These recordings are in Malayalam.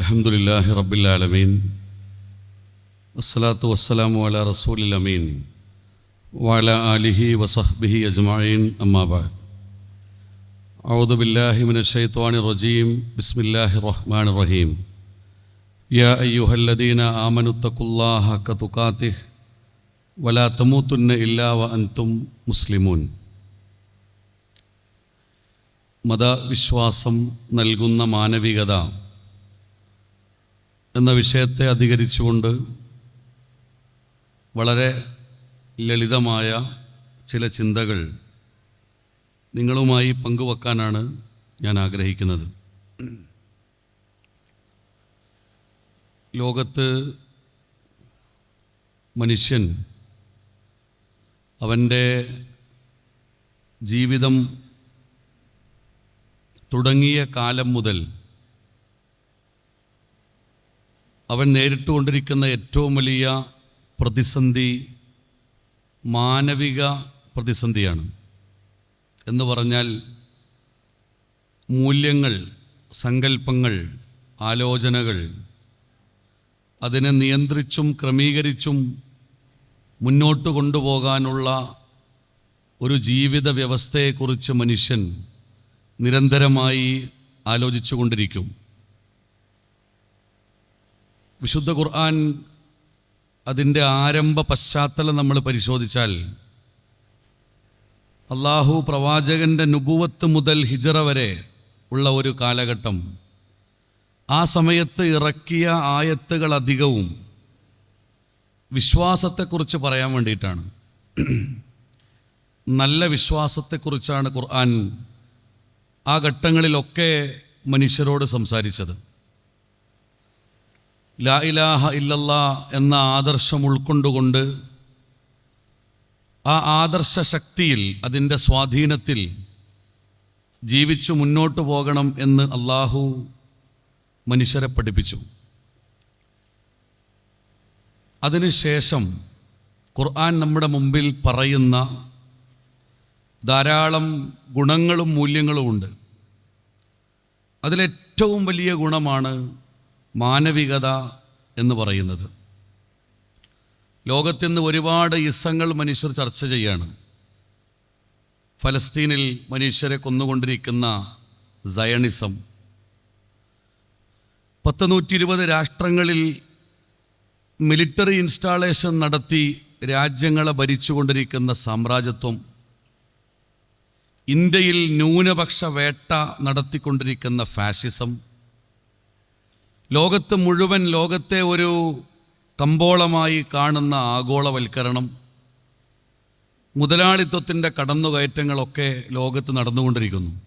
الحمد لله رب العالمين والصلاة والسلام على رسول الأمين وعلى آله وصحبه أجمعين أما بعد أعوذ بالله من الشيطان الرجيم بسم الله الرحمن الرحيم يا أيها الذين آمنوا اتقوا الله حق تقاته ولا تموتن إلا وأنتم مسلمون മതവിശ്വാസം നൽകുന്ന മാനവികത എന്ന വിഷയത്തെ അധികരിച്ചുകൊണ്ട് വളരെ ലളിതമായ ചില ചിന്തകൾ നിങ്ങളുമായി പങ്കുവെക്കാനാണ് ഞാൻ ആഗ്രഹിക്കുന്നത്. ലോകത്ത് മനുഷ്യൻ അവന്റെ ജീവിതം തുടങ്ങിയ കാലം മുതൽ അവൻ നേരിട്ടുകൊണ്ടിരിക്കുന്ന ഏറ്റവും വലിയ പ്രതിസന്ധി മാനവിക പ്രതിസന്ധിയാണ്. എന്ന് പറഞ്ഞാൽ മൂല്യങ്ങൾ സങ്കല്പങ്ങൾ ആലോചനകൾ അതിനെ നിയന്ത്രിച്ചും ക്രമീകരിച്ചും മുന്നോട്ട് കൊണ്ടുപോകാനുള്ള ഒരു ജീവിത വ്യവസ്ഥയെക്കുറിച്ച് മനുഷ്യൻ നിരന്തരമായി ആലോചിച്ചു കൊണ്ടിരിക്കും വിശുദ്ധ ഖുർആൻ അതിന്റെ ആരംഭ പശ്ചാത്തലം നമ്മൾ പരിശോധിച്ചാൽ അള്ളാഹു പ്രവാചകന്റെ നുപുവത്ത് മുതൽ ഹിജറ വരെ ഉള്ള ഒരു കാലഘട്ടം. ആ സമയത്ത് ഇറക്കിയ ആയത്തുകൾ അധികവും വിശ്വാസത്തെക്കുറിച്ച് പറയാൻ വേണ്ടിയിട്ടാണ്. നല്ല വിശ്വാസത്തെക്കുറിച്ചാണ് ഖുർആൻ ആ ഘട്ടങ്ങളിലൊക്കെ മനുഷ്യരോട് സംസാരിച്ചത്. ലാ ഇലാഹ ഇല്ലല്ല എന്ന ആദർശം ഉൾക്കൊണ്ടുകൊണ്ട് ആ ആദർശ ശക്തിയിൽ അതിന്റെ സ്വാധീനത്തിൽ ജീവിച്ചു മുന്നോട്ട് പോകണം എന്ന് അള്ളാഹു മനുഷ്യരെ പഠിപ്പിച്ചു. അതിനുശേഷം ഖുർആൻ നമ്മുടെ മുമ്പിൽ പറയുന്ന ധാരാളം ഗുണങ്ങളും മൂല്യങ്ങളുമുണ്ട് അതിലേറ്റവും വലിയ ഗുണമാണ് മാനവികത എന്ന് പറയുന്നത്. ലോകത്തിന്ന് ഒരുപാട് ഇസങ്ങൾ മനുഷ്യർ ചർച്ച ചെയ്യാണ്. ഫലസ്തീനിൽ മനുഷ്യരെ കൊന്നുകൊണ്ടിരിക്കുന്ന സയണിസം പത്ത് നൂറ്റി ഇരുപത് രാഷ്ട്രങ്ങളിൽ മിലിറ്ററി ഇൻസ്റ്റാളേഷൻ നടത്തി രാജ്യങ്ങളെ ഭരിച്ചുകൊണ്ടിരിക്കുന്ന സാമ്രാജ്യത്വം. ഇന്ത്യയിൽ ന്യൂനപക്ഷ വേട്ട നടത്തിക്കൊണ്ടിരിക്കുന്ന ഫാഷിസം ലോകത്ത് മുഴുവൻ ലോകത്തെ ഒരു കമ്പോളമായി കാണുന്ന ആഗോളവൽക്കരണം മുതലാളിത്വത്തിന്റെ കടന്നുകയറ്റങ്ങളൊക്കെ ലോകത്ത് നടന്നുകൊണ്ടിരിക്കുന്നു.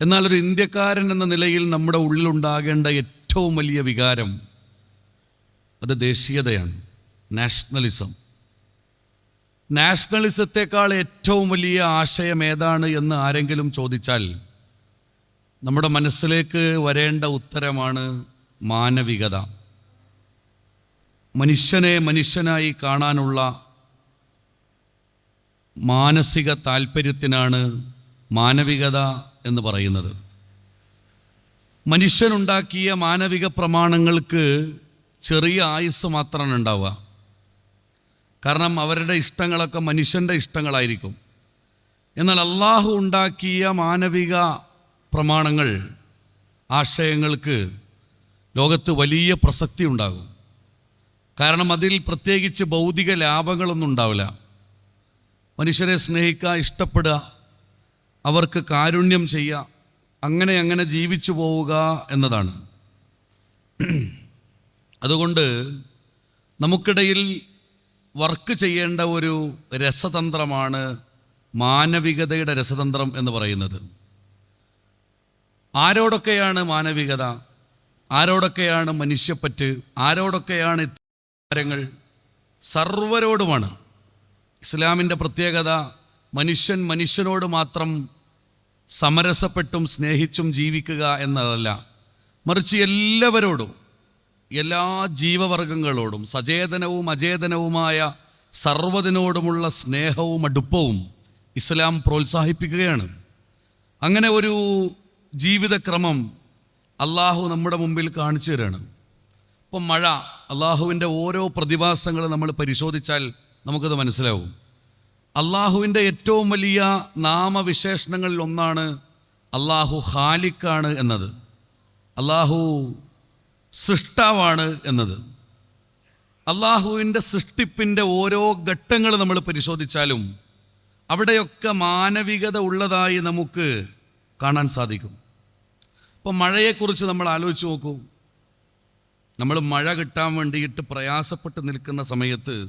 എന്നാൽ ഒരു ഇന്ത്യക്കാരൻ എന്ന നിലയിൽ നമ്മുടെ ഉള്ളിലുണ്ടാകേണ്ട ഏറ്റവും വലിയ വികാരം അത് ദേശീയതയാണ് നാഷണലിസം. നാഷണലിസത്തെക്കാൾ ഏറ്റവും വലിയ ആശയം ഏതാണ് എന്ന് ആരെങ്കിലും ചോദിച്ചാൽ നമ്മുടെ മനസ്സിലേക്ക് വരേണ്ട ഉത്തരമാണ് മാനവികത. മനുഷ്യനെ മനുഷ്യനായി കാണാനുള്ള മാനസിക താല്പര്യത്തിനാണ് മാനവികത എന്ന് പറയുന്നത്. മനുഷ്യനുണ്ടാക്കിയ മാനവിക പ്രമാണങ്ങൾക്ക് ചെറിയ ആയുസ് മാത്രമാണ് ഉണ്ടാവുക. കാരണം അവരുടെ ഇഷ്ടങ്ങളൊക്കെ മനുഷ്യന്റെ ഇഷ്ടങ്ങളായിരിക്കും. എന്നാൽ അള്ളാഹു ഉണ്ടാക്കിയ മാനവിക പ്രമാണങ്ങൾ ആശയങ്ങൾക്ക് ലോകത്ത് വലിയ പ്രസക്തി ഉണ്ടാകും. കാരണം അതിൽ പ്രത്യേകിച്ച് ഭൗതിക ലാഭങ്ങളൊന്നും ഉണ്ടാവില്ല. മനുഷ്യരെ സ്നേഹിക്കുക ഇഷ്ടപ്പെടുക അവർക്ക് കാരുണ്യം ചെയ്യുക അങ്ങനെ അങ്ങനെ ജീവിച്ചു പോവുക എന്നതാണ്. അതുകൊണ്ട് നമുക്കിടയിൽ വർക്ക് ചെയ്യേണ്ട ഒരു രസതന്ത്രമാണ് മാനവികതയുടെ രസതന്ത്രം എന്ന് പറയുന്നത്. ആരോടൊക്കെയാണ് മാനവികത? ആരോടൊക്കെയാണ് മനുഷ്യപ്പറ്റ്? ആരോടൊക്കെയാണ് കാര്യങ്ങൾ സർവരോടുമാണ്. ഇസ്ലാമിന്റെ പ്രത്യേകത മനുഷ്യൻ മനുഷ്യനോട് മാത്രം സമരസപ്പെട്ടും സ്നേഹിച്ചും ജീവിക്കുക എന്നതല്ല. മറിച്ച് എല്ലാവരോടും എല്ലാ ജീവവർഗങ്ങളോടും സചേതനവും അചേതനവുമായ സർവതിനോടുമുള്ള സ്നേഹവും അടുപ്പവും ഇസ്ലാം പ്രോത്സാഹിപ്പിക്കുകയാണ്. അങ്ങനെ ഒരു ജീവിതക്രമം അള്ളാഹു നമ്മുടെ മുമ്പിൽ കാണിച്ചു തരാണ്. ഇപ്പം മഴ അള്ളാഹുവിന്റെ ഓരോ പ്രതിഭാസങ്ങൾ നമ്മൾ പരിശോധിച്ചാൽ നമുക്കത് മനസ്സിലാവും. അള്ളാഹുവിന്റെ ഏറ്റവും വലിയ നാമവിശേഷണങ്ങളിൽ ഒന്നാണ് അള്ളാഹു ഹാലിക്കാണ് എന്നത്. അള്ളാഹു സൃഷ്ടാവാണ് എന്നത്. അള്ളാഹുവിന്റെ സൃഷ്ടിപ്പിന്റെ ഓരോ ഘട്ടങ്ങൾ നമ്മൾ പരിശോധിച്ചാലും അവിടെയൊക്കെ മാനവികത ഉള്ളതായി നമുക്ക് കാണാൻ സാധിക്കും. ഇപ്പം മഴയെക്കുറിച്ച് നമ്മൾ ആലോചിച്ച് നോക്കൂ. നമ്മൾ മഴ കിട്ടാൻ വേണ്ടിയിട്ട് പ്രയാസപ്പെട്ട് നിൽക്കുന്ന സമയത്ത്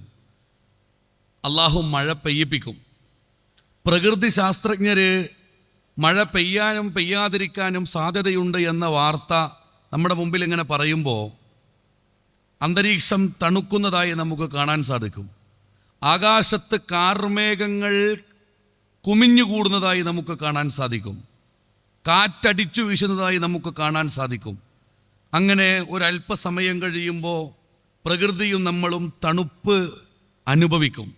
അള്ളാഹു മഴ പെയ്യിപ്പിക്കും. പ്രകൃതി ശാസ്ത്രജ്ഞർ മഴ പെയ്യാനും പെയ്യാതിരിക്കാനും സാധ്യതയുണ്ട് എന്ന വാർത്ത നമ്മുടെ മുമ്പിൽ ഇങ്ങനെ പറയുമ്പോൾ അന്തരീക്ഷം തണുക്കുന്നതായി നമുക്ക് കാണാൻ സാധിക്കും. ആകാശത്ത് കാർമേഘങ്ങൾ കുമിഞ്ഞുകൂടുന്നതായി നമുക്ക് കാണാൻ സാധിക്കും. കാറ്റടിച്ചു വീശുന്നതായി നമുക്ക് കാണാൻ സാധിക്കും. അങ്ങനെ ഒരല്പസമയം കഴിയുമ്പോൾ പ്രകൃതിയും നമ്മളും തണുപ്പ് അനുഭവിക്കും.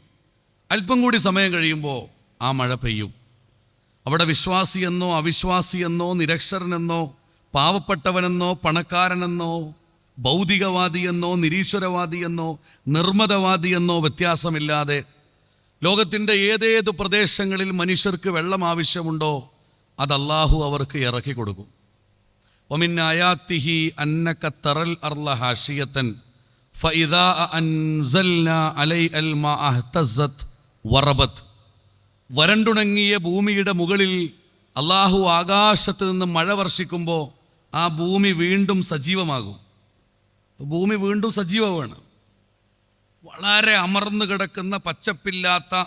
അല്പം കൂടി സമയം കഴിയുമ്പോൾ ആ മഴ പെയ്യും. അവിടെ വിശ്വാസിയെന്നോ അവിശ്വാസിയെന്നോ നിരക്ഷരനെന്നോ പാവപ്പെട്ടവനെന്നോ പണക്കാരനെന്നോ ഭൗതികവാദിയെന്നോ നിരീശ്വരവാദിയെന്നോ നിർമ്മതവാദിയെന്നോ വ്യത്യാസമില്ലാതെ ലോകത്തിന്റെ ഏതേത് പ്രദേശങ്ങളിൽ മനുഷ്യർക്ക് വെള്ളം ആവശ്യമുണ്ടോ അത് അള്ളാഹു അവർക്ക് ഇറക്കി കൊടുക്കും. ഒമിന്നായാത്തിഹി അന്നക്ക തറൽ അർല ഹാഷിയത്തൻ ഫഇദാ അലൈ അൽ മാ വറബത്ത് വരണ്ടുണങ്ങിയ ഭൂമിയുടെ മുകളിൽ അള്ളാഹു ആകാശത്ത് നിന്ന് മഴ വർഷിക്കുമ്പോൾ ആ ഭൂമി വീണ്ടും സജീവമാകും. ഭൂമി വീണ്ടും സജീവമാണ്. വളരെ അമർന്നു കിടക്കുന്ന പച്ചപ്പില്ലാത്ത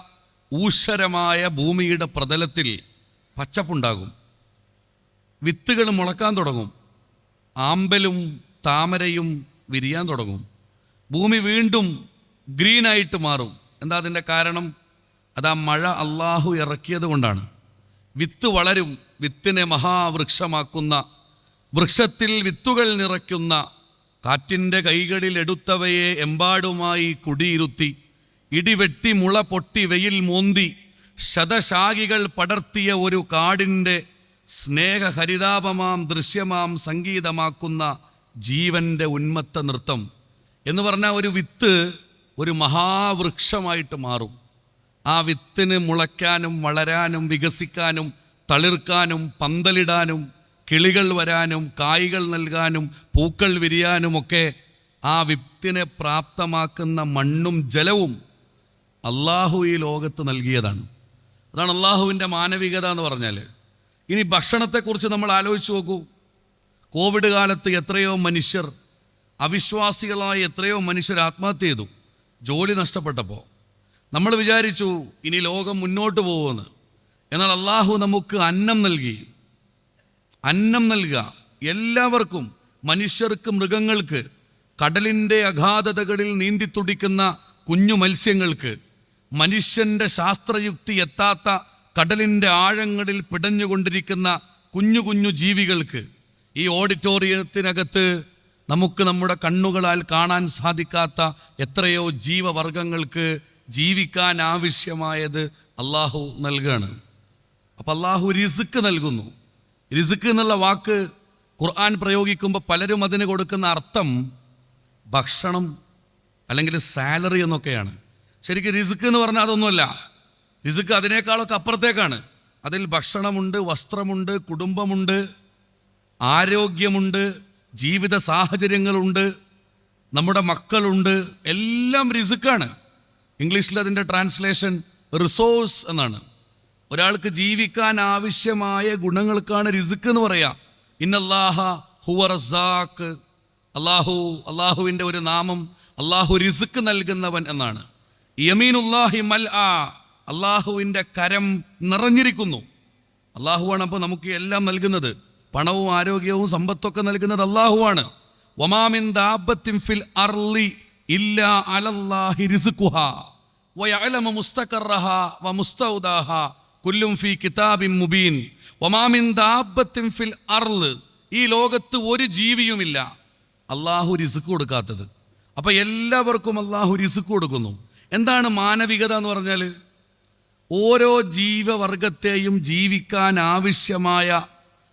ഊശ്വരമായ ഭൂമിയുടെ പ്രതലത്തിൽ പച്ചപ്പുണ്ടാകും. വിത്തുകൾ മുളക്കാൻ തുടങ്ങും. ആമ്പലും താമരയും വിരിയാൻ തുടങ്ങും. ഭൂമി വീണ്ടും ഗ്രീനായിട്ട് മാറും. എന്താ അതിന്റെ കാരണം? അത് ആ മഴ അള്ളാഹു ഇറക്കിയത് കൊണ്ടാണ്. വിത്ത് വളരും. വിത്തിനെ മഹാവൃക്ഷമാക്കുന്ന വൃക്ഷത്തിൽ വിത്തുകൾ നിറയ്ക്കുന്ന കാറ്റിന്റെ കൈകളിൽ എടുത്തവയെ എമ്പാടുമായി കുടിയിരുത്തി ഇടിവെട്ടി മുള പൊട്ടി വെയിൽ മോന്തി ശതശാഖികൾ പടർത്തിയ ഒരു കാടിന്റെ സ്നേഹഹരിതാപമാം ദൃശ്യമാം സംഗീതമാക്കുന്ന ജീവന്റെ ഉന്മത്ത നൃത്തം. എന്ന് പറഞ്ഞാൽ ഒരു വിത്ത് ഒരു മഹാവൃക്ഷമായിട്ട് മാറും. ആ വിത്തിന് മുളയ്ക്കാനും വളരാനും വികസിക്കാനും തളിർക്കാനും പന്തലിടാനും കിളികൾ വരാനും കായ്കൾ നൽകാനും പൂക്കൾ വിരിയാനുമൊക്കെ ആ വിത്തിനെ പ്രാപ്തമാക്കുന്ന മണ്ണും ജലവും അള്ളാഹു ഈ ലോകത്ത് നൽകിയതാണ്. അതാണ് അള്ളാഹുവിന്റെ മാനവികത എന്ന് പറഞ്ഞാൽ. ഇനി ഭക്ഷണത്തെക്കുറിച്ച് നമ്മൾ ആലോചിച്ച് നോക്കൂ. കോവിഡ് കാലത്ത് എത്രയോ മനുഷ്യർ അവിശ്വാസികളായ എത്രയോ മനുഷ്യർ ആത്മഹത്യ ചെയ്തു. ജോലി നഷ്ടപ്പെട്ടപ്പോൾ നമ്മൾ വിചാരിച്ചു ഇനി ലോകം മുന്നോട്ട് പോകുമെന്ന്. എന്നാൽ അള്ളാഹു നമുക്ക് അന്നം നൽകി. അന്നം നൽകുക. എല്ലാവർക്കും മനുഷ്യർക്ക് മൃഗങ്ങൾക്ക് കടലിന്റെ അഗാധതകളിൽ നീന്തിത്തുടിക്കുന്ന കുഞ്ഞു മത്സ്യങ്ങൾക്ക് മനുഷ്യന്റെ ശാസ്ത്രയുക്തി എത്താത്ത കടലിന്റെ ആഴങ്ങളിൽ പിടഞ്ഞുകൊണ്ടിരിക്കുന്ന കുഞ്ഞു കുഞ്ഞു ജീവികൾക്ക് ഈ ഓഡിറ്റോറിയത്തിനകത്ത് നമുക്ക് നമ്മുടെ കണ്ണുകളാൽ കാണാൻ സാധിക്കാത്ത എത്രയോ ജീവവർഗങ്ങൾക്ക് ജീവിക്കാൻ ആവശ്യമായത് അള്ളാഹു നൽകുകയാണ് അപ്പം അള്ളാഹു റിസുക്ക് നൽകുന്നു. റിസുക്ക് എന്നുള്ള വാക്ക് ഖുർആൻ പ്രയോഗിക്കുമ്പോൾ പലരും അതിന് കൊടുക്കുന്ന അർത്ഥം ഭക്ഷണം അല്ലെങ്കിൽ സാലറി എന്നൊക്കെയാണ്. ശരിക്കും റിസുക്ക് എന്ന് പറഞ്ഞാൽ അതൊന്നുമല്ല. റിസുക്ക് അതിനേക്കാളൊക്കെ അപ്പുറത്തേക്കാണ്. അതിൽ ഭക്ഷണമുണ്ട് വസ്ത്രമുണ്ട് കുടുംബമുണ്ട് ആരോഗ്യമുണ്ട് ജീവിത സാഹചര്യങ്ങളുണ്ട് നമ്മുടെ മക്കളുണ്ട് എല്ലാം റിസുക്കാണ്. ഇംഗ്ലീഷിൽ അതിന്റെ ട്രാൻസ്ലേഷൻ റിസോഴ്സ് എന്നാണ്. ഒരാൾക്ക് ജീവിക്കാൻ ആവശ്യമായ ഗുണങ്ങൾക്കാണ് റിസുക്ക് എന്ന് പറയാം. ഇന്നല്ലാഹ ഹുവ റസാക്ക് അള്ളാഹു അള്ളാഹുവിന്റെ ഒരു നാമം അള്ളാഹു റിസുക്ക് നൽകുന്നവൻ എന്നാണ്. യമീനുല്ലാഹി മൽ ആ അള്ളാഹുവിന്റെ കരം നിറഞ്ഞിരിക്കുന്നു. അള്ളാഹുവാണ് അപ്പോൾ നമുക്ക് എല്ലാം നൽകുന്നത്. പണവും ആരോഗ്യവും സമ്പത്തൊക്കെ നൽകുന്നത് അള്ളാഹുവാണ്. ഒമാമിൻ ദാബത്തിൻ ഫിൽ അർലി ഇല്ല അലല്ലാഹി റിസുഖുഹ. വയഅലമു മുസ്തഖറഹ വമുസ്തൗദാഹ കുല്ലും ഫീ കിതാബിൻ മുബീൻ. ഒമാമിൻ ദാബത്തിൻ ഫിൽ അർൽ ഈ ലോകത്ത് ഒരു ജീവിയുമില്ല. അള്ളാഹു റിസുക്ക് കൊടുക്കാത്തത്. അപ്പം എല്ലാവർക്കും അള്ളാഹു റിസുക്ക് കൊടുക്കുന്നു. എന്താണ് മാനവികത എന്ന് പറഞ്ഞാൽ ഓരോ ജീവവർഗത്തെയും ജീവിക്കാൻ ആവശ്യമായ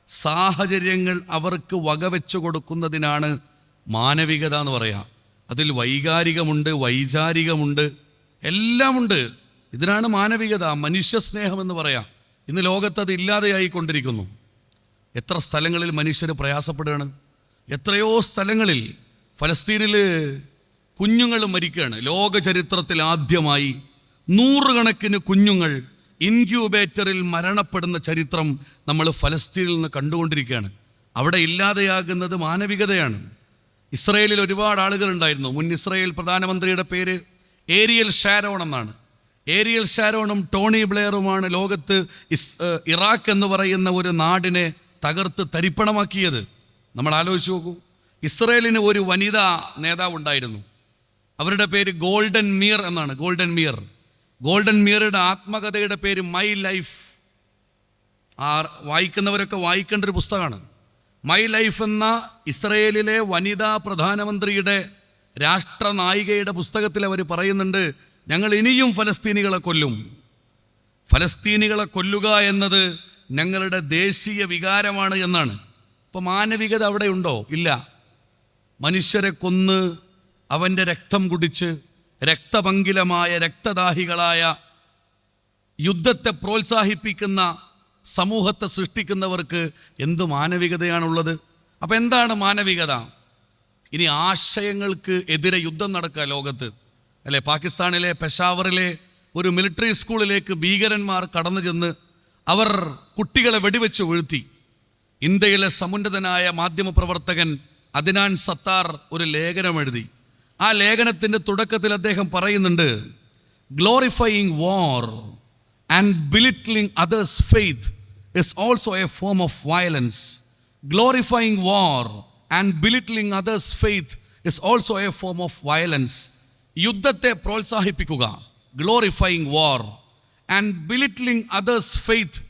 സാഹചര്യങ്ങൾ അവർക്ക് വകവെച്ചു കൊടുക്കുന്നതിനാണ് മാനവികത എന്ന് പറയാം. അതിൽ വൈകാരികമുണ്ട് വൈചാരികമുണ്ട് എല്ലാമുണ്ട്. ഇതിനാണ് മാനവികത മനുഷ്യസ്നേഹം എന്ന് പറയാം. ഇന്ന് ലോകത്ത് അത് ഇല്ലാതെയായിക്കൊണ്ടിരിക്കുന്നു. എത്ര സ്ഥലങ്ങളിൽ മനുഷ്യർ പ്രയാസപ്പെടുകയാണ്. എത്രയോ സ്ഥലങ്ങളിൽ ഫലസ്തീനിൽ കുഞ്ഞുങ്ങൾ മരിക്കുകയാണ്. ലോക ചരിത്രത്തിൽ ആദ്യമായി നൂറുകണക്കിന് കുഞ്ഞുങ്ങൾ ഇൻക്യൂബേറ്ററിൽ മരണപ്പെടുന്ന ചരിത്രം നമ്മൾ ഫലസ്തീനിൽ നിന്ന് കണ്ടുകൊണ്ടിരിക്കുകയാണ്. അവിടെ ഇല്ലാതെയാകുന്നത് മാനവികതയാണ്. ഇസ്രയേലിൽ ഒരുപാട് ആളുകളുണ്ടായിരുന്നു. മുൻ ഇസ്രയേൽ പ്രധാനമന്ത്രിയുടെ പേര് ഏരിയൽ ഷാരോൺ എന്നാണ്. ഏരിയൽ ഷാരോണും ടോണി ബ്ലെയറുമാണ് ലോകത്ത് ഇസ് ഇറാഖ് എന്ന് പറയുന്ന ഒരു നാടിനെ തകർത്ത് തരിപ്പണമാക്കിയത്. നമ്മൾ ആലോചിച്ച് നോക്കൂ. ഇസ്രയേലിന് ഒരു വനിതാ നേതാവ് ഉണ്ടായിരുന്നു അവരുടെ പേര് ഗോൾഡൻ മിയർ എന്നാണ് ഗോൾഡൻ മിയർ. ഗോൾഡൻ മിയറുടെ ആത്മകഥയുടെ പേര് മൈ ലൈഫ് ആ വായിക്കുന്നവരൊക്കെ വായിക്കേണ്ട ഒരു പുസ്തകമാണ്. മൈ ലൈഫ് എന്ന ഇസ്രയേലിലെ വനിതാ പ്രധാനമന്ത്രിയുടെ രാഷ്ട്രനായികയുടെ പുസ്തകത്തിൽ അവർ പറയുന്നുണ്ട് ഞങ്ങൾ ഇനിയും ഫലസ്തീനികളെ കൊല്ലും. ഫലസ്തീനികളെ കൊല്ലുക എന്നത് ഞങ്ങളുടെ ദേശീയ വികാരമാണ് എന്നാണ്. ഇപ്പോൾ മാനവികത അവിടെ ഉണ്ടോ ഇല്ല. മനുഷ്യരെ കൊന്ന് അവന്റെ രക്തം കുടിച്ച് രക്തപങ്കിലമായ രക്തദാഹികളായ യുദ്ധത്തെ പ്രോത്സാഹിപ്പിക്കുന്ന സമൂഹത്തെ സൃഷ്ടിക്കുന്നവർക്ക് എന്ത് മാനവികതയാണുള്ളത്? അപ്പോൾ എന്താണ് മാനവികത? ഇനി ആശയങ്ങൾക്ക് എതിരെ യുദ്ധം നടക്കുക ലോകത്ത്. അല്ലേ? പാകിസ്ഥാനിലെ പെഷാവറിലെ ഒരു മിലിറ്ററി സ്കൂളിലേക്ക് ഭീകരന്മാർ കടന്നു ചെന്ന് അവർ കുട്ടികളെ വെടിവെച്ച് വീഴ്ത്തി. ഇന്ത്യയിലെ സമുന്നതനായ മാധ്യമപ്രവർത്തകൻ അദിനാൻ സത്താർ ഒരു ലേഖനം എഴുതി. ആ ലേഖനത്തിന്റെ തുടക്കത്തിൽ അദ്ദേഹം പറയുന്നുണ്ട് glorifying war and belittling others faith is also a form of violence glorifying war and belittling others faith is also a form of violence യുദ്ധത്തെ പ്രോത്സാഹിപ്പിക്കുക glorifying war and belittling others faith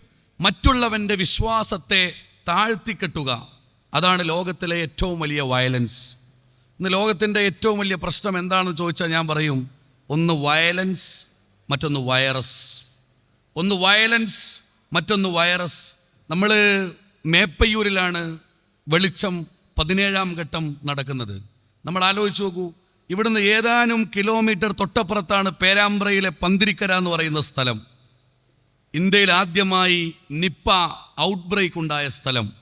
മറ്റുള്ളവന്റെ വിശ്വാസത്തെ താഴ്ത്തിക്കെട്ടുക. അതാണ് ലോകത്തിലെ ഏറ്റവും വലിയ വയലൻസ് ഇന്ന് ലോകത്തിന്റെ ഏറ്റവും വലിയ പ്രശ്നം എന്താണെന്ന് ചോദിച്ചാൽ ഞാൻ പറയും ഒന്ന് വയലൻസ് മറ്റൊന്ന് വൈറസ് ഒന്ന് വയലൻസ് മറ്റൊന്ന് വൈറസ് നമ്മൾ മേപ്പയ്യൂരിലാണ് വെളിച്ചം പതിനേഴാം ഘട്ടം നടക്കുന്നത്. നമ്മൾ ആലോചിച്ച് നോക്കൂ ഇവിടുന്ന് ഏതാനും കിലോമീറ്റർ തൊട്ടപ്പുറത്താണ് പേരാമ്പ്രയിലെ പന്തിരിക്കര എന്ന് പറയുന്ന സ്ഥലം. ഇന്ത്യയിൽ ആദ്യമായി നിപ്പ ഔട്ട് ബ്രേക്ക് ഉണ്ടായ സ്ഥലം.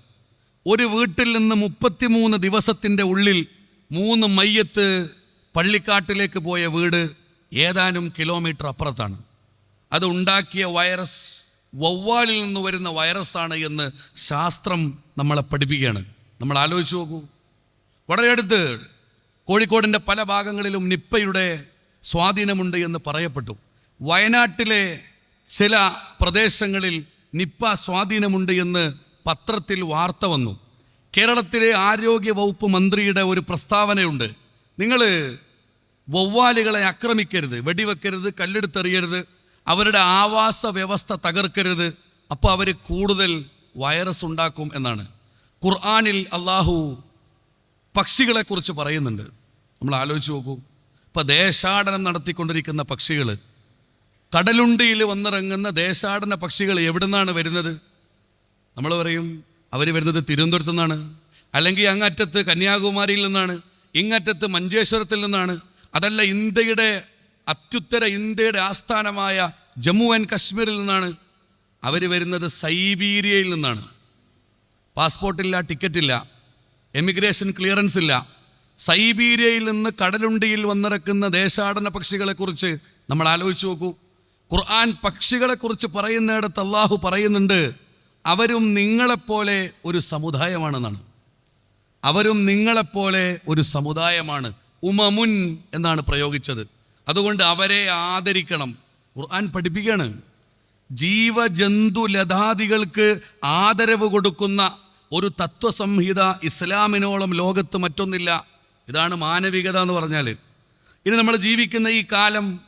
ഒരു വീട്ടിൽ നിന്ന് മുപ്പത്തിമൂന്ന് ദിവസത്തിന്റെ ഉള്ളിൽ മൂന്ന് മയ്യത്ത് പള്ളിക്കാട്ടിലേക്ക് പോയ വീട് ഏതാനും കിലോമീറ്റർ അപ്പുറത്താണ്. അത് ഉണ്ടാക്കിയ വൈറസ് വവ്വാലിൽ നിന്ന് വരുന്ന വൈറസാണ് എന്ന് ശാസ്ത്രം നമ്മളെ പഠിപ്പിക്കുകയാണ്. നമ്മൾ ആലോചിച്ച് നോക്കൂ. വളരെ അടുത്ത് കോഴിക്കോടിന്റെ പല ഭാഗങ്ങളിലും നിപ്പയുടെ സ്വാധീനമുണ്ട് എന്ന് പറയപ്പെട്ടു. വയനാട്ടിലെ ചില പ്രദേശങ്ങളിൽ നിപ്പ സ്വാധീനമുണ്ട് എന്ന് പത്രത്തിൽ വാർത്ത വന്നു. കേരളത്തിലെ ആരോഗ്യ വകുപ്പ് മന്ത്രിയുടെ ഒരു പ്രസ്താവനയുണ്ട്. നിങ്ങൾ വവ്വാലുകളെ ആക്രമിക്കരുത് വെടിവെക്കരുത് കല്ലെടുത്തെറിയരുത് അവരുടെ ആവാസ വ്യവസ്ഥ തകർക്കരുത് അപ്പോൾ അവർ കൂടുതൽ വൈറസ് ഉണ്ടാക്കും എന്നാണ്. ഖുർആാനിൽ അള്ളാഹു പക്ഷികളെക്കുറിച്ച് പറയുന്നുണ്ട്. നമ്മൾ ആലോചിച്ച് നോക്കൂ. ഇപ്പോൾ ദേശാടനം നടത്തിക്കൊണ്ടിരിക്കുന്ന പക്ഷികൾ കടലുണ്ടിയിൽ വന്നിറങ്ങുന്ന ദേശാടന പക്ഷികൾ എവിടെ നിന്നാണ് വരുന്നത്? നമ്മൾ പറയും അവർ വരുന്നത് തിരുവനന്തപുരത്തു നിന്നാണ്. അല്ലെങ്കിൽ അങ്ങറ്റത്ത് കന്യാകുമാരിയിൽ നിന്നാണ്. ഇങ്ങറ്റത്ത് മഞ്ചേശ്വരത്തിൽ നിന്നാണ്. അതല്ല ഇന്ത്യയുടെ അത്യുത്തര ഇന്ത്യയുടെ ആസ്ഥാനമായ ജമ്മു ആൻഡ് കശ്മീരിൽ നിന്നാണ് അവർ വരുന്നത് സൈബീരിയയിൽ നിന്നാണ്. പാസ്പോർട്ടില്ല ടിക്കറ്റില്ല എമിഗ്രേഷൻ ക്ലിയറൻസ് ഇല്ല. സൈബീരിയയിൽ നിന്ന് കടലുണ്ടിയിൽ വന്നിറക്കുന്ന ദേശാടന പക്ഷികളെക്കുറിച്ച് നമ്മൾ ആലോചിച്ച് നോക്കൂ. ഖുർആൻ പക്ഷികളെക്കുറിച്ച് പറയുന്നിടത്ത് അള്ളാഹു പറയുന്നുണ്ട് അവരും നിങ്ങളെപ്പോലെ ഒരു സമുദായമാണെന്നാണ്. അവരും നിങ്ങളെപ്പോലെ ഒരു സമുദായമാണ്. ഉമമുൻ എന്നാണ് പ്രയോഗിച്ചത്. അതുകൊണ്ട് അവരെ ആദരിക്കണം. ഖുർആൻ പഠിപ്പിക്കുകയാണ്. ജീവജന്തു ലതാദികൾക്ക് ആദരവ് കൊടുക്കുന്ന ഒരു തത്വസംഹിത ഇസ്ലാമിനോളം ലോകത്ത് മറ്റൊന്നില്ല. ഇതാണ് മാനവികത എന്ന് പറഞ്ഞാൽ ഇനി നമ്മൾ ജീവിക്കുന്ന ഈ കാലം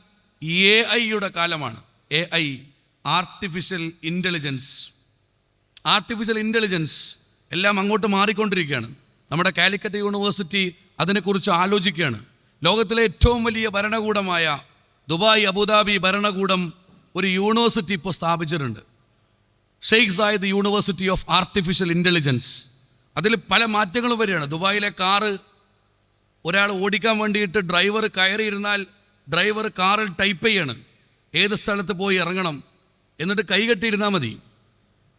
എ ഐയുടെ കാലമാണ്. A I artificial intelligence artificial intelligence എല്ലാം അങ്ങോട്ട് മാറിക്കൊണ്ടിരിക്കുകയാണ്. നമ്മുടെ കാലിക്കറ്റ് യൂണിവേഴ്സിറ്റി അതിനെക്കുറിച്ച് ആലോചിക്കുകയാണ്. ലോകത്തിലെ ഏറ്റവും വലിയ ഭരണകൂടമായ ദുബായ് അബുദാബി ഭരണകൂടം ഒരു യൂണിവേഴ്സിറ്റി ഇപ്പോൾ സ്ഥാപിച്ചിട്ടുണ്ട്. Sheikh Zayed university of artificial intelligence. അതിൽ പല മാറ്റങ്ങളും വരികയാണ്. ദുബായിലെ കാറ് ഒരാൾ ഓടിക്കാൻ വേണ്ടിയിട്ട് ഡ്രൈവർ കയറിയിരുന്നാൽ ഡ്രൈവർ കാറിൽ ടൈപ്പ് ചെയ്യാണ്. ഏത് സ്ഥലത്ത് പോയി ഇറങ്ങണം? എന്നിട്ട് കൈകെട്ടിയിരുന്നാൽ മതി.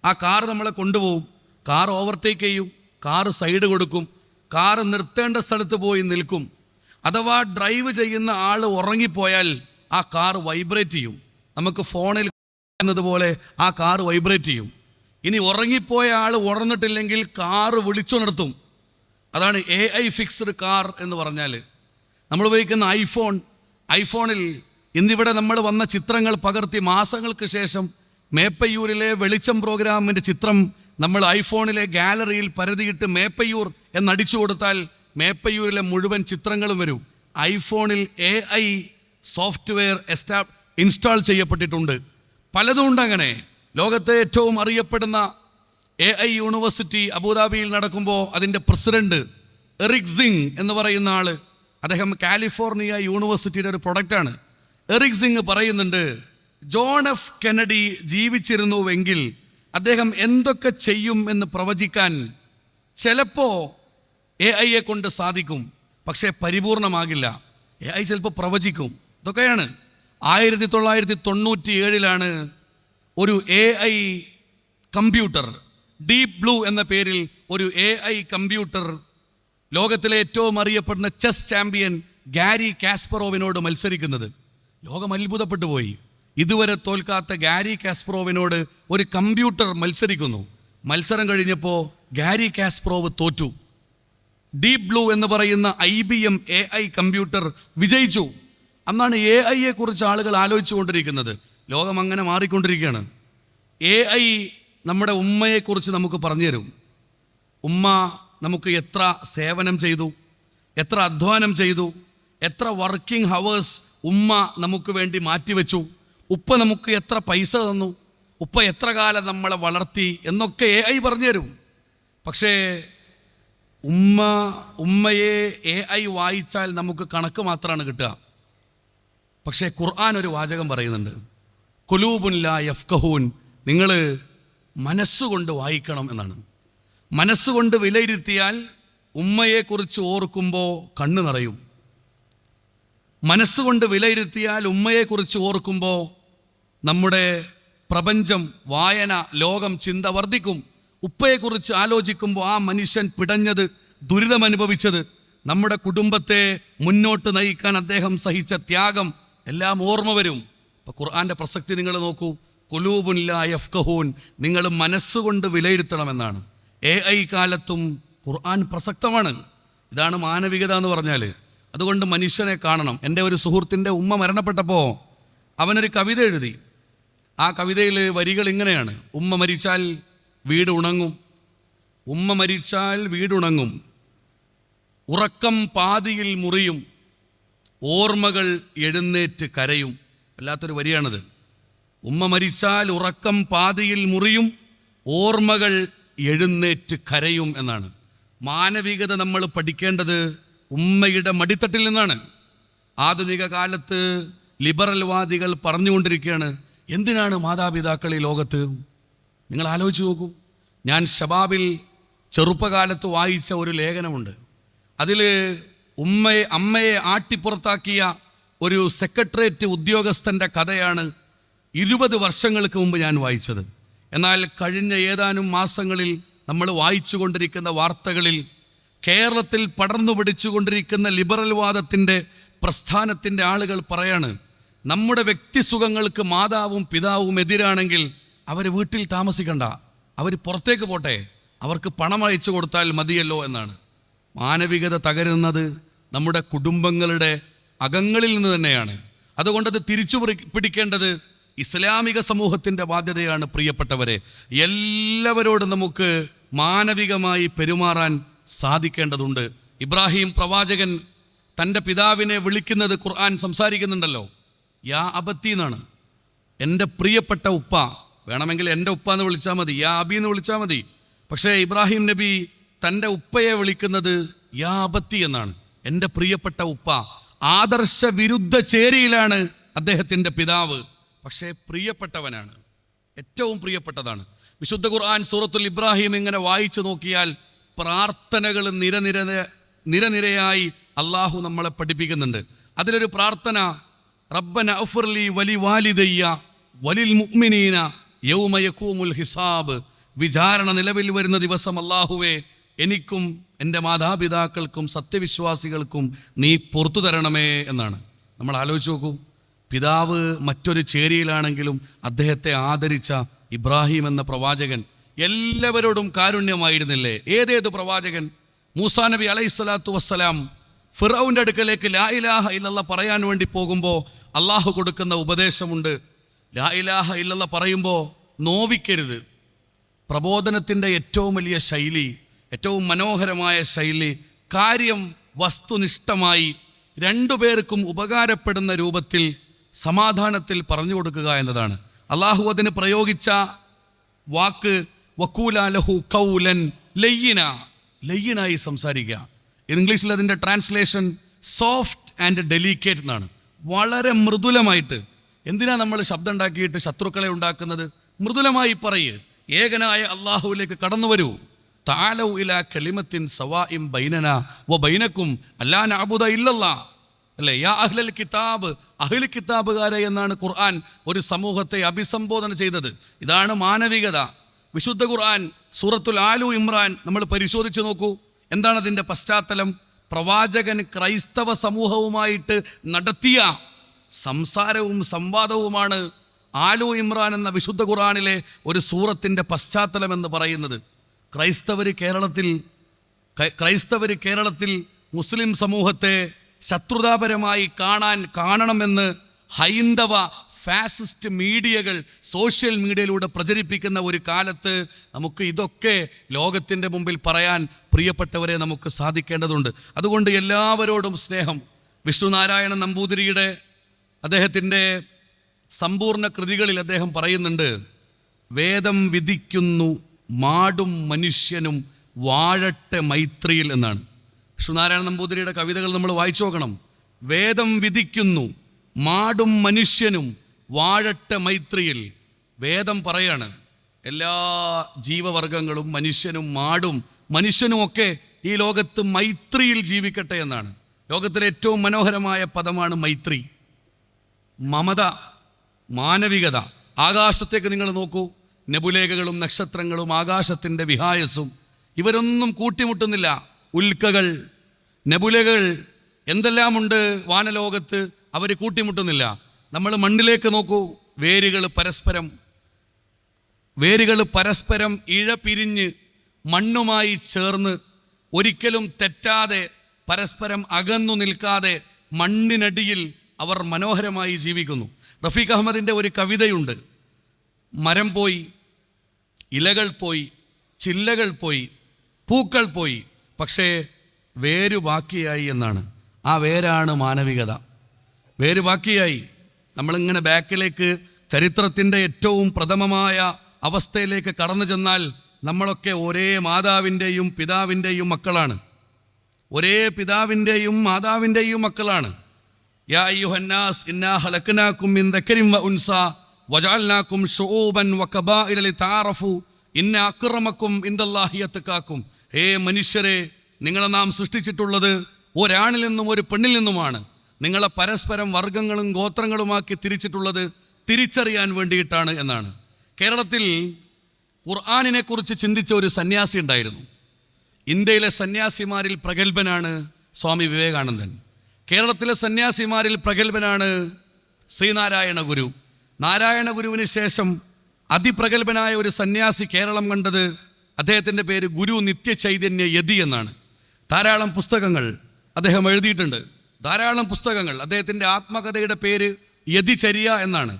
ആ കാർ നമ്മളെ കൊണ്ടുപോകും. കാർ ഓവർടേക്ക് ചെയ്യും. കാർ സൈഡ് കൊടുക്കും. കാർ നിർത്തേണ്ട സ്ഥലത്ത് പോയി നിൽക്കും. അഥവാ ഡ്രൈവ് ചെയ്യുന്ന ആൾ ഉറങ്ങിപ്പോയാൽ ആ കാർ വൈബ്രേറ്റ് ചെയ്യും. നമുക്ക് ഫോണിൽ എന്നതുപോലെ ആ കാർ വൈബ്രേറ്റ് ചെയ്യും. ഇനി ഉറങ്ങിപ്പോയ ആൾ ഉണർന്നിട്ടില്ലെങ്കിൽ കാർ വിളിച്ചുണർത്തും. അതാണ് എ ഐ ഫിക്സ്ഡ് കാർ എന്ന് പറഞ്ഞാൽ. നമ്മൾ ഉപയോഗിക്കുന്ന ഐഫോൺ ഐഫോണിൽ ഇന്നിവിടെ നമ്മൾ വന്ന ചിത്രങ്ങൾ പകർത്തി മാസങ്ങൾക്ക് ശേഷം മേപ്പയ്യൂരിലെ വെളിച്ചം പ്രോഗ്രാമിന്റെ ചിത്രം നമ്മൾ ഐഫോണിലെ ഗാലറിയിൽ പരതിയിട്ട് മേപ്പയ്യൂർ എന്നടിച്ചു കൊടുത്താൽ മേപ്പയ്യൂരിലെ മുഴുവൻ ചിത്രങ്ങളും വരും. ഐഫോണിൽ എ ഐ സോഫ്റ്റ്വെയർ എസ്റ്റാ ഇൻസ്റ്റാൾ ചെയ്യപ്പെട്ടിട്ടുണ്ട്. പലതും ഉണ്ടങ്ങനെ. ലോകത്തെ ഏറ്റവും അറിയപ്പെടുന്ന എ ഐ യൂണിവേഴ്സിറ്റി അബുദാബിയിൽ നടക്കുമ്പോൾ അതിന്റെ പ്രസിഡന്റ് എറിക് സിംഗ് എന്ന് പറയുന്ന ആൾ അദ്ദേഹം കാലിഫോർണിയ യൂണിവേഴ്സിറ്റിയുടെ ഒരു പ്രൊഡക്റ്റാണ്. എറിക് സിംഗ് പറയുന്നുണ്ട് ജോൺ എഫ് കെനഡി ജീവിച്ചിരുന്നുവെങ്കിൽ അദ്ദേഹം എന്തൊക്കെ ചെയ്യും എന്ന് പ്രവചിക്കാൻ ചിലപ്പോൾ എ ഐയെ കൊണ്ട് സാധിക്കും പക്ഷേ പരിപൂർണമാകില്ല. എ ഐ ചിലപ്പോൾ പ്രവചിക്കും. ഇതൊക്കെയാണ്. ആയിരത്തി തൊള്ളായിരത്തി തൊണ്ണൂറ്റി ഏഴിലാണ് ഒരു A I computer Deep Blue എന്ന പേരിൽ ഒരു എ ഐ കമ്പ്യൂട്ടർ ലോകത്തിലെ ഏറ്റവും അറിയപ്പെടുന്ന ചെസ് ചാമ്പ്യൻ ഗാരി കാസ്പറോവിനോട് മത്സരിക്കുന്നത്. ലോകം അത്ഭുതപ്പെട്ടു പോയി. ഇതുവരെ തോൽക്കാത്ത ഗാരി കാസ്പ്രോവിനോട് ഒരു കമ്പ്യൂട്ടർ മത്സരിക്കുന്നു. മത്സരം കഴിഞ്ഞപ്പോൾ ഗാരി കാസ്പ്രോവ് തോറ്റു. ഡീപ് ബ്ലൂ എന്ന് പറയുന്ന I B M A I computer വിജയിച്ചു. അന്നാണ് എ ഐയെ കുറിച്ച് ആളുകൾ ആലോചിച്ചു കൊണ്ടിരിക്കുന്നത് ലോകം അങ്ങനെ മാറിക്കൊണ്ടിരിക്കുകയാണ്. എ ഐ നമ്മുടെ ഉമ്മയെക്കുറിച്ച് നമുക്ക് പറഞ്ഞുതരും. ഉമ്മ നമുക്ക് എത്ര സേവനം ചെയ്തു എത്ര അധ്വാനം ചെയ്തു എത്ര വർക്കിംഗ് ഹവേഴ്സ് ഉമ്മ നമുക്ക് വേണ്ടി മാറ്റിവെച്ചു. ഉപ്പ നമുക്ക് എത്ര പൈസ തന്നു? ഉപ്പ എത്ര കാലം നമ്മളെ വളർത്തി? എന്നൊക്കെ എ ഐ പറഞ്ഞു തരും. പക്ഷേ ഉമ്മ ഉമ്മയെ എ ഐ വായിച്ചാൽ നമുക്ക് കണക്ക് മാത്രമാണ് കിട്ടുക. പക്ഷേ ഖുർആൻ ഒരു വാചകം പറയുന്നുണ്ട്. കുലൂബുല്ല യഫ്കഹൂൻ നിങ്ങൾ മനസ്സുകൊണ്ട് വായിക്കണം എന്നാണ്. മനസ്സുകൊണ്ട് വിലയിരുത്തിയാൽ ഉമ്മയെക്കുറിച്ച് ഓർക്കുമ്പോൾ കണ്ണു നിറയും. മനസ്സുകൊണ്ട് വിലയിരുത്തിയാൽ ഉമ്മയെക്കുറിച്ച് ഓർക്കുമ്പോൾ നമ്മുടെ പ്രപഞ്ചം വായന ലോകം ചിന്ത വർദ്ധിക്കും. ഉപ്പയെക്കുറിച്ച് ആലോചിക്കുമ്പോൾ ആ മനുഷ്യൻ പിടഞ്ഞത് ദുരിതമനുഭവിച്ചത് നമ്മുടെ കുടുംബത്തെ മുന്നോട്ട് നയിക്കാൻ അദ്ദേഹം സഹിച്ച ത്യാഗം എല്ലാം ഓർമ്മ വരും. ഇപ്പം ഖുർആന്റെ പ്രസക്തി നിങ്ങൾ നോക്കൂ. കുലൂബുല്ല യഫ്കഹൂൻ നിങ്ങൾ മനസ്സുകൊണ്ട് വിലയിരുത്തണമെന്നാണ്. എ ഐ കാലത്തും ഖുർആൻ പ്രസക്തമാണ്. ഇതാണ് മാനവികത എന്ന് പറഞ്ഞാൽ അതുകൊണ്ട് മനുഷ്യനെ കാണണം. എന്റെ ഒരു സുഹൃത്തിന്റെ ഉമ്മ മരണപ്പെട്ടപ്പോൾ അവനൊരു കവിത എഴുതി. ആ കവിതയിൽ വരികൾ ഇങ്ങനെയാണ്. ഉമ്മ മരിച്ചാൽ വീട് ഉണങ്ങും. ഉമ്മ മരിച്ചാൽ വീടുണങ്ങും ഉറക്കം പാതിയിൽ മുറിയും. ഓർമ്മകൾ എഴുന്നേറ്റ് കരയും. വല്ലാത്തൊരു വരിയാണത്. ഉമ്മ മരിച്ചാൽ ഉറക്കം പാതിയിൽ മുറിയും. ഓർമ്മകൾ എഴുന്നേറ്റ് കരയും എന്നാണ്. മാനവികത നമ്മൾ പഠിക്കേണ്ടത് ഉമ്മയുടെ മടിത്തട്ടിൽ നിന്നാണ്. ആധുനിക കാലത്ത് ലിബറൽവാദികൾ പറഞ്ഞുകൊണ്ടിരിക്കുകയാണ്. എന്തിനാണ് മാതാപിതാക്കൾ ഈ ലോകത്ത്? നിങ്ങൾ ആലോചിച്ച് നോക്കൂ. ഞാൻ ഷബാബിൽ ചെറുപ്പകാലത്ത് വായിച്ച ഒരു ലേഖനമുണ്ട്. അതിൽ ഉമ്മയെ അമ്മയെ ആട്ടിപ്പുറത്താക്കിയ ഒരു സെക്രട്ടേറിയറ്റ് ഉദ്യോഗസ്ഥന്റെ കഥയാണ് ഇരുപത് വർഷങ്ങൾക്ക് മുമ്പ് ഞാൻ വായിച്ചത്. എന്നാൽ കഴിഞ്ഞ ഏതാനും മാസങ്ങളിൽ നമ്മൾ വായിച്ചു കൊണ്ടിരിക്കുന്ന വാർത്തകളിൽ കേരളത്തിൽ പടർന്നു പിടിച്ചുകൊണ്ടിരിക്കുന്ന ലിബറൽ വാദത്തിന്റെ പ്രസ്ഥാനത്തിന്റെ ആളുകൾ പറയാണ് നമ്മുടെ വ്യക്തിസുഖങ്ങൾക്ക് മാതാവും പിതാവും എതിരാണെങ്കിൽ അവർ വീട്ടിൽ താമസിക്കണ്ട. അവർ പുറത്തേക്ക് പോട്ടെ. അവർക്ക് പണം അയച്ചു കൊടുത്താൽ മതിയല്ലോ എന്നാണ്. മാനവികത തകരുന്നത് നമ്മുടെ കുടുംബങ്ങളുടെ അകങ്ങളിൽ നിന്ന് തന്നെയാണ്. അതുകൊണ്ടത് തിരിച്ചു പിടിക്കേണ്ടത് ഇസ്ലാമിക സമൂഹത്തിന്റെ ബാധ്യതയാണ് പ്രിയപ്പെട്ടവരെ. എല്ലാവരോടും നമുക്ക് മാനവികമായി പെരുമാറാൻ സാധിക്കേണ്ടതുണ്ട്. ഇബ്രാഹിം പ്രവാചകൻ തന്റെ പിതാവിനെ വിളിക്കുന്നത് ഖുർആൻ സംസാരിക്കുന്നുണ്ടല്ലോ. യാ അബത്തി എന്നാണ്. എന്റെ പ്രിയപ്പെട്ട ഉപ്പ വേണമെങ്കിൽ എന്റെ ഉപ്പ എന്ന് വിളിച്ചാൽ മതി യാ അബി എന്ന് വിളിച്ചാൽ മതി. പക്ഷേ ഇബ്രാഹിം നബി തന്റെ ഉപ്പയെ വിളിക്കുന്നത് യാ അബത്തി എന്നാണ്. എന്റെ പ്രിയപ്പെട്ട ഉപ്പ ആദർശ വിരുദ്ധ ചേരിയിലാണ് അദ്ദേഹത്തിന്റെ പിതാവ്. പക്ഷേ പ്രിയപ്പെട്ടവനാണ് ഏറ്റവും പ്രിയപ്പെട്ടതാണ്. വിശുദ്ധ ഖുർആൻ സൂറത്തുൽ ഇബ്രാഹിം ഇങ്ങനെ വായിച്ചു നോക്കിയാൽ പ്രാർത്ഥനകൾ നിരനിര നിരനിരയായി അള്ളാഹു നമ്മളെ പഠിപ്പിക്കുന്നുണ്ട്. അതിലൊരു പ്രാർത്ഥന റബ്ബന അഫർലി വലി വാലിദയ്യ വലിൽ മുഅ്മിനീന യൗമ ഹിസാബ്. വിചാരണ നിലവിൽ വരുന്ന ദിവസം അല്ലാഹുവേ എനിക്കും എന്റെ മാതാപിതാക്കൾക്കും സത്യവിശ്വാസികൾക്കും നീ പുറത്തു തരണമേ എന്നാണ്. നമ്മൾ ആലോചിച്ച് നോക്കൂ പിതാവ് മറ്റൊരു ചേരിയിലാണെങ്കിലും അദ്ദേഹത്തെ ആദരിച്ച ഇബ്രാഹിം എന്ന പ്രവാചകൻ എല്ലാവരോടും കാരുണ്യമായിരുന്നില്ലേ? ഏതേത് പ്രവാചകൻ? മൂസാ നബി അലൈഹി സ്വലാത്തു വസ്സലാം ഫിറൌന്റെ അടുക്കലേക്ക് ലാ ഇലാഹ ഇല്ലല്ല പറയാൻ വേണ്ടി പോകുമ്പോൾ അള്ളാഹു കൊടുക്കുന്ന ഉപദേശമുണ്ട്. ലാ ഇലാഹ ഇല്ലല്ല പറയുമ്പോൾ നോവിക്കരുത്. പ്രബോധനത്തിന്റെ ഏറ്റവും വലിയ ശൈലി ഏറ്റവും മനോഹരമായ ശൈലി കാര്യം വസ്തുനിഷ്ഠമായി രണ്ടുപേർക്കും ഉപകാരപ്പെടുന്ന രൂപത്തിൽ സമാധാനത്തിൽ പറഞ്ഞു കൊടുക്കുക എന്നതാണ്. അള്ളാഹു അതിന് പ്രയോഗിച്ച വാക്ക് വക്കൂലാലഹു കൗലൻ ലയ്യന ലയ്യനായി സംസാരിക്കുക. ഇംഗ്ലീഷിൽ അതിന്റെ ട്രാൻസ്ലേഷൻ സോഫ്റ്റ് ആൻഡ് ഡെലിക്കേറ്റ് എന്നാണ്. വളരെ മൃദുലമായിട്ട്. എന്തിനാ നമ്മൾ ശബ്ദം ഉണ്ടാക്കിയിട്ട് ശത്രുക്കളെ ഉണ്ടാക്കുന്നത്? മൃദുലമായി പറയ്. ഏകനായ അള്ളാഹുവിലേക്ക് കടന്നു വരൂ. താലവ് ഇല കലിമത്തിൻ സവാഇം ബൈനന വ ബൈനക്കും അല്ലാ നഅബുദ ഇല്ലല്ലാ. അല്ലെ? യാ അഹ്ലൽ കിതാബ് അഹ്ലൽ കിതാബുകാരെ എന്നാണ് ഖുർആൻ ഒരു സമൂഹത്തെ അഭിസംബോധന ചെയ്തത്. ഇതാണ് മാനവികത. വിശുദ്ധ ഖുർആൻ സൂറത്തുൽ ആലു ഇമ്രാൻ നമ്മൾ പരിശോധിച്ച് നോക്കൂ. എന്താണ് അതിന്റെ പശ്ചാത്തലം? പ്രവാചകൻ ക്രൈസ്തവ സമൂഹവുമായിട്ട് നടത്തിയ സംസാരവും സംവാദവുമാണ് ആലു ഇമ്രാൻ എന്ന വിശുദ്ധ ഖുറാനിലെ ഒരു സൂറത്തിന്റെ പശ്ചാത്തലം എന്ന് പറയുന്നത്. ക്രൈസ്തവർ കേരളത്തിൽ ക്രൈസ്തവർ കേരളത്തിൽ മുസ്ലിം സമൂഹത്തെ ശത്രുതാപരമായി കാണാൻ കാണണമെന്ന് ഹൈന്ദവ ഫാസിസ്റ്റ് മീഡിയകൾ സോഷ്യൽ മീഡിയയിലൂടെ പ്രചരിപ്പിക്കുന്ന ഒരു കാലത്ത് നമുക്ക് ഇതൊക്കെ ലോകത്തിന്റെ മുമ്പിൽ പറയാൻ പ്രിയപ്പെട്ടവരെ നമുക്ക് സാധിക്കേണ്ടതുണ്ട്. അതുകൊണ്ട് എല്ലാവരോടും സ്നേഹം. വിഷ്ണുനാരായണ നമ്പൂതിരിയുടെ അദ്ദേഹത്തിന്റെ സമ്പൂർണ കൃതികളിൽ അദ്ദേഹം പറയുന്നുണ്ട് വേദം വിധിക്കുന്നു മാടും മനുഷ്യനും വാഴട്ടെ മൈത്രിയിൽ എന്നാണ്. വിഷ്ണുനാരായണ നമ്പൂതിരിയുടെ കവിതകൾ നമ്മൾ വായിച്ചു നോക്കണം. വേദം വിധിക്കുന്നു മാടും മനുഷ്യനും വാഴട്ടെ മൈത്രിയിൽ വേദം പറയാണ് എല്ലാ ജീവവർഗങ്ങളും മനുഷ്യനും മാടും മനുഷ്യനുമൊക്കെ ഈ ലോകത്ത് മൈത്രിയിൽ ജീവിക്കട്ടെ എന്നാണ്. ലോകത്തിലെ ഏറ്റവും മനോഹരമായ പദമാണ് മൈത്രി. മമത മാനവികത. ആകാശത്തേക്ക് നിങ്ങൾ നോക്കൂ നെബുലേഖകളും നക്ഷത്രങ്ങളും ആകാശത്തിന്റെ വിഹായസും. ഇവരൊന്നും കൂട്ടിമുട്ടുന്നില്ല. ഉൽക്കകൾ നെബുലകൾ എന്തെല്ലാമുണ്ട് വാനലോകത്ത് അവർ കൂട്ടിമുട്ടുന്നില്ല. നമ്മൾ മണ്ണിലേക്ക് നോക്കൂ. വേരുകൾ പരസ്പരം വേരുകൾ പരസ്പരം ഇഴ പിരിഞ്ഞ് മണ്ണുമായി ചേർന്ന് ഒരിക്കലും തെറ്റാതെ പരസ്പരം അകന്നു നിൽക്കാതെ മണ്ണിനടിയിൽ അവർ മനോഹരമായി ജീവിക്കുന്നു. റഫീഖ് അഹമ്മദിന്റെ ഒരു കവിതയുണ്ട്. മരം പോയി ഇലകൾ പോയി ചില്ലകൾ പോയി പൂക്കൾ പോയി പക്ഷേ വേര് ബാക്കിയായി എന്നാണ്. ആ വേരാണ് മാനവികത. വേര് ബാക്കിയായി. നമ്മളിങ്ങനെ ബാക്കിലേക്ക് ചരിത്രത്തിന്റെ ഏറ്റവും പ്രഥമമായ അവസ്ഥയിലേക്ക് കടന്നു ചെന്നാൽ നമ്മളൊക്കെ ഒരേ മാതാവിന്റെയും പിതാവിന്റെയും മക്കളാണ്. ഒരേ പിതാവിന്റെയും മാതാവിന്റെയും മക്കളാണ്. യാ ഇന്നാ വ വ മനുഷ്യരെ നിങ്ങളെ നാം സൃഷ്ടിച്ചിട്ടുള്ളത് ഒരാണിൽ നിന്നും ഒരു പെണ്ണിൽ നിന്നുമാണ്. നിങ്ങളെ പരസ്പരം വർഗങ്ങളും ഗോത്രങ്ങളുമാക്കി തിരിച്ചിട്ടുള്ളത് തിരിച്ചറിയാൻ വേണ്ടിയിട്ടാണ് എന്നാണ്. കേരളത്തിൽ ഖുർആാനിനെ കുറിച്ച് ചിന്തിച്ച ഒരു സന്യാസി ഉണ്ടായിരുന്നു. ഇന്ത്യയിലെ സന്യാസിമാരിൽ പ്രഗത്ഭനാണ് സ്വാമി വിവേകാനന്ദൻ. കേരളത്തിലെ സന്യാസിമാരിൽ പ്രഗത്ഭനാണ് ശ്രീനാരായണ ഗുരു. നാരായണ ഗുരുവിന് ശേഷം അതിപ്രഗത്ഭനായ ഒരു സന്യാസി കേരളം കണ്ടത് അദ്ദേഹത്തിന്റെ പേര് ഗുരു നിത്യചൈതന്യ യതി എന്നാണ്. ധാരാളം പുസ്തകങ്ങൾ അദ്ദേഹം എഴുതിയിട്ടുണ്ട്. ധാരാളം പുസ്തകങ്ങൾ. അദ്ദേഹത്തിന്റെ ആത്മകഥയുടെ പേര് യതിചര്യ എന്നാണ്.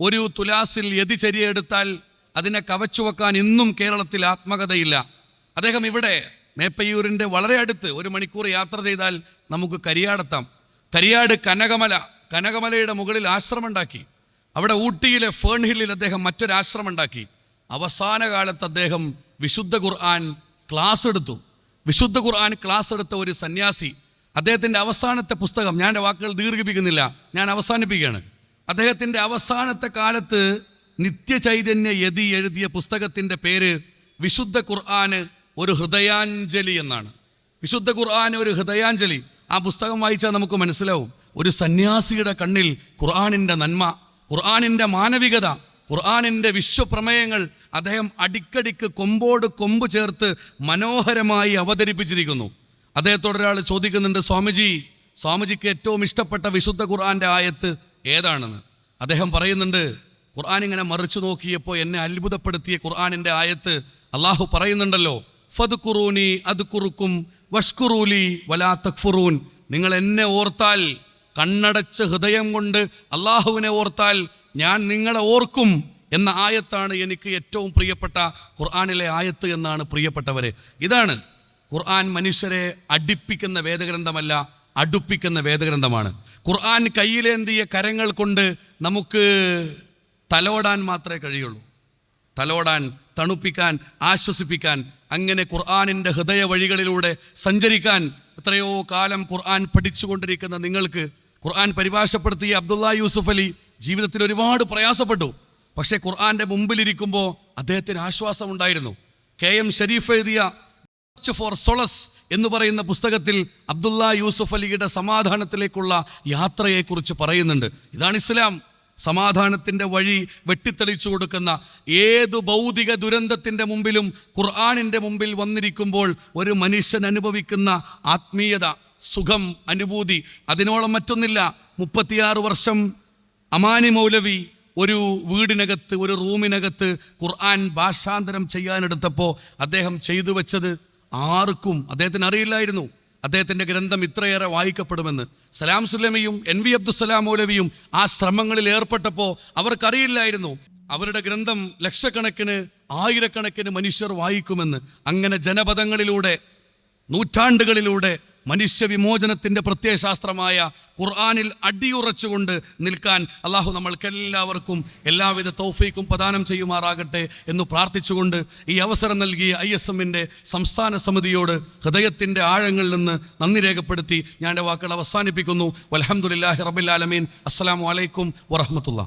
ഒരു തുലാസിൽ യതിചര്യ എടുത്താൽ അതിനെ കവച്ചു വെക്കാൻ ഇന്നും കേരളത്തിൽ ആത്മകഥയില്ല. അദ്ദേഹം ഇവിടെ മേപ്പയ്യൂരിന്റെ വളരെ അടുത്ത് ഒരു മണിക്കൂർ യാത്ര ചെയ്താൽ നമുക്ക് കരിയാടെത്താം. കരിയാട് കനകമല കനകമലയുടെ മുകളിൽ ആശ്രമം ഉണ്ടാക്കി അവിടെ ഊട്ടിയിലെ ഫേൺ ഹില്ലിൽ അദ്ദേഹം മറ്റൊരു ആശ്രമം ഉണ്ടാക്കി അവസാന കാലത്ത് അദ്ദേഹം വിശുദ്ധ ഖുർആൻ ക്ലാസ് എടുത്തു. വിശുദ്ധ ഖുർആൻ ക്ലാസ് എടുത്ത ഒരു സന്യാസി അദ്ദേഹത്തിന്റെ അവസാനത്തെ പുസ്തകം ഞാൻ എന്റെ വാക്കുകൾ ദീർഘിപ്പിക്കുന്നില്ല ഞാൻ അവസാനിപ്പിക്കുകയാണ്. അദ്ദേഹത്തിന്റെ അവസാനത്തെ കാലത്ത് നിത്യചൈതന്യ യതി എഴുതിയ പുസ്തകത്തിന്റെ പേര് വിശുദ്ധ ഖുർആാന് ഒരു ഹൃദയാഞ്ജലി എന്നാണ്. വിശുദ്ധ ഖുർആാന് ഒരു ഹൃദയാഞ്ജലി. ആ പുസ്തകം വായിച്ചാൽ നമുക്ക് മനസ്സിലാവും ഒരു സന്യാസിയുടെ കണ്ണിൽ ഖുർആാനിന്റെ നന്മ ഖുർആാനിന്റെ മാനവികത ഖുർആാനിന്റെ വിശ്വപ്രമേയങ്ങൾ അദ്ദേഹം അടിക്കടിക്ക് കൊമ്പോട് കൊമ്പ് ചേർത്ത് മനോഹരമായി അവതരിപ്പിച്ചിരിക്കുന്നു. അദ്ദേഹത്തോട് ഒരാൾ ചോദിക്കുന്നുണ്ട് സ്വാമിജി സ്വാമിജിക്ക് ഏറ്റവും ഇഷ്ടപ്പെട്ട വിശുദ്ധ ഖുർആന്റെ ആയത്ത് ഏതാണെന്ന്? അദ്ദേഹം പറയുന്നുണ്ട് ഖുർആൻ ഇങ്ങനെ മറിച്ചു നോക്കിയപ്പോൾ എന്നെ അത്ഭുതപ്പെടുത്തിയ ഖുർആാനിന്റെ ആയത്ത് അള്ളാഹു പറയുന്നുണ്ടല്ലോ ഫത് ഖുറൂനി അത് കുറുക്കും വഷ്കുറൂലി വലാ തക്ഫുറൂൻ നിങ്ങൾ എന്നെ ഓർത്താൽ കണ്ണടച്ച് ഹൃദയം കൊണ്ട് അള്ളാഹുവിനെ ഓർത്താൽ ഞാൻ നിങ്ങളെ ഓർക്കും എന്ന ആയത്താണ് എനിക്ക് ഏറ്റവും പ്രിയപ്പെട്ട ഖുർആാനിലെ ആയത്ത് എന്നാണ് പ്രിയപ്പെട്ടവരെ. ഇതാണ് ഖുർആൻ മനുഷ്യരെ അടിപ്പിക്കുന്ന വേദഗ്രന്ഥമല്ല അടുപ്പിക്കുന്ന വേദഗ്രന്ഥമാണ്. ഖുർആൻ കയ്യിലേന്തിയ കരങ്ങൾ കൊണ്ട് നമുക്ക് തലോടാൻ മാത്രമേ കഴിയുള്ളൂ. തലോടാൻ തണുപ്പിക്കാൻ ആശ്വസിപ്പിക്കാൻ അങ്ങനെ ഖുർആാനിന്റെ ഹൃദയ വഴികളിലൂടെ സഞ്ചരിക്കാൻ എത്രയോ കാലം ഖുർആൻ പഠിച്ചുകൊണ്ടിരിക്കുന്ന നിങ്ങൾക്ക് ഖുർആൻ പരിഭാഷപ്പെടുത്തിയ അബ്ദുള്ള യൂസുഫ് അലി ജീവിതത്തിൽ ഒരുപാട് പ്രയാസപ്പെട്ടു. പക്ഷേ ഖുർആന്റെ മുമ്പിലിരിക്കുമ്പോൾ അദ്ദേഹത്തിന് ആശ്വാസമുണ്ടായിരുന്നു. കെ എം ഷരീഫ് എഴുതിയ ഫോർ സൊളസ് എന്ന് പറയുന്ന പുസ്തകത്തിൽ അബ്ദുള്ള യൂസുഫ് അലിയുടെ സമാധാനത്തിലേക്കുള്ള യാത്രയെക്കുറിച്ച് പറയുന്നുണ്ട്. ഇതാണ് ഇസ്ലാം. സമാധാനത്തിന്റെ വഴി വെട്ടിത്തെളിച്ചു കൊടുക്കുന്ന ഏത് ഭൗതിക ദുരന്തത്തിന്റെ മുമ്പിലും ഖുർആാനിന്റെ മുമ്പിൽ വന്നിരിക്കുമ്പോൾ ഒരു മനുഷ്യൻ അനുഭവിക്കുന്ന ആത്മീയത സുഖം അനുഭൂതി അതിനോളം മറ്റൊന്നില്ല. മുപ്പത്തിയാറ് വർഷം അമാനി മൗലവി ഒരു വീടിനകത്ത് ഒരു റൂമിനകത്ത് ഖുർആൻ ഭാഷാന്തരം ചെയ്യാനെടുത്തപ്പോൾ അദ്ദേഹം ചെയ്തു വെച്ചത് ആർക്കും അദ്ദേഹത്തിന് അറിയില്ലായിരുന്നു. അദ്ദേഹത്തിന്റെ ഗ്രന്ഥം ഇത്രയേറെ വായിക്കപ്പെടുമെന്ന്. സലാം സുലമയും എൻ വി അബ്ദുസലാം മൗലവിയും ആ ശ്രമങ്ങളിൽ ഏർപ്പെട്ടപ്പോൾ അവർക്കറിയില്ലായിരുന്നു. അവരുടെ ഗ്രന്ഥം ലക്ഷക്കണക്കിന് ആയിരക്കണക്കിന് മനുഷ്യർ വായിക്കുമെന്ന്. അങ്ങനെ ജനപദങ്ങളിലൂടെ നൂറ്റാണ്ടുകളിലൂടെ മനുഷ്യ വിമോചനത്തിന്റെ പ്രത്യയശാസ്ത്രമായ ഖുർആാനിൽ അടിയുറച്ചുകൊണ്ട് നിൽക്കാൻ അള്ളാഹു നമ്മൾക്കെല്ലാവർക്കും എല്ലാവിധ തൗഫീക്കും പ്രദാനം ചെയ്യുമാറാകട്ടെ എന്ന് പ്രാർത്ഥിച്ചുകൊണ്ട് ഈ അവസരം നൽകിയ ഐ എസ് എമ്മിന്റെ സംസ്ഥാന സമിതിയോട് ഹൃദയത്തിന്റെ ആഴങ്ങളിൽ നിന്ന് നന്ദി രേഖപ്പെടുത്തി ഞാൻ വാക്കുകൾ അവസാനിപ്പിക്കുന്നു. വലഹമുല്ലാഹി റബിലാലമീൻ അസ്സാം വലൈക്കും വറഹമത്തുള്ള